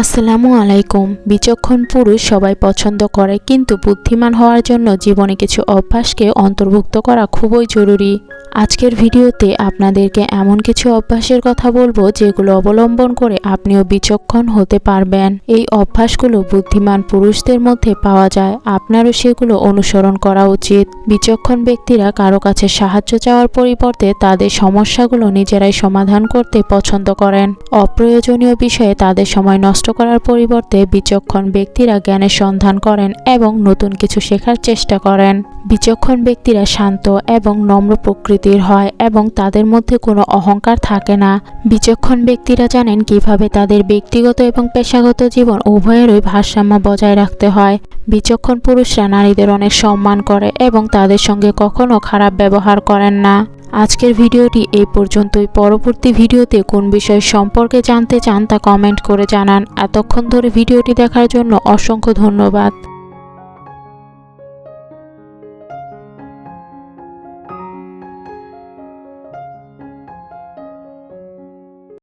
আসসালামু আলাইকুম। বিচক্ষণ পুরুষ সবাই পছন্দ করে, কিন্তু বুদ্ধিমান হওয়ার জন্য জীবনে কিছু অভ্যাসকে অন্তর্ভুক্ত করা খুবই জরুরি। আজকের ভিডিওতে আপনাদেরকে এমন কিছু অভ্যাসের কথা বলব, যেগুলো অবলম্বন করে আপনিও বিচক্ষণ হতে পারবেন। এই অভ্যাসগুলো বুদ্ধিমান পুরুষদের মধ্যে পাওয়া যায়, আপনারও সেগুলো অনুসরণ করা উচিত। বিচক্ষণ ব্যক্তিরা কারও কাছে সাহায্য চাওয়ার পরিবর্তে তাদের সমস্যাগুলো নিজেরাই সমাধান করতে পছন্দ করেন। অপ্রয়োজনীয় বিষয়ে তাদের সময় নষ্ট করার পরিবর্তে বিচক্ষণ ব্যক্তিরা জ্ঞানের সন্ধান করেন এবং নতুন কিছু শেখার চেষ্টা করেন। বিচক্ষণ ব্যক্তিরা শান্ত এবং নম্র প্রকৃতির হয় এবং তাদের মধ্যে কোনো অহংকার থাকে না। বিচক্ষণ ব্যক্তিরা জানেন কীভাবে তাদের ব্যক্তিগত এবং পেশাগত জীবন উভয়েরই ভারসাম্য বজায় রাখতে হয়। বিচক্ষণ পুরুষরা নারীদের অনেক সম্মান করে এবং তাদের সঙ্গে কখনো খারাপ ব্যবহার করেন না। আজকের ভিডিওটি এই পর্যন্তই। পরবর্তী ভিডিওতে কোন বিষয় সম্পর্কে জানতে চান তা কমেন্ট করে জানান। এতক্ষণ ধরে ভিডিওটি দেখার জন্য অসংখ্য ধন্যবাদ।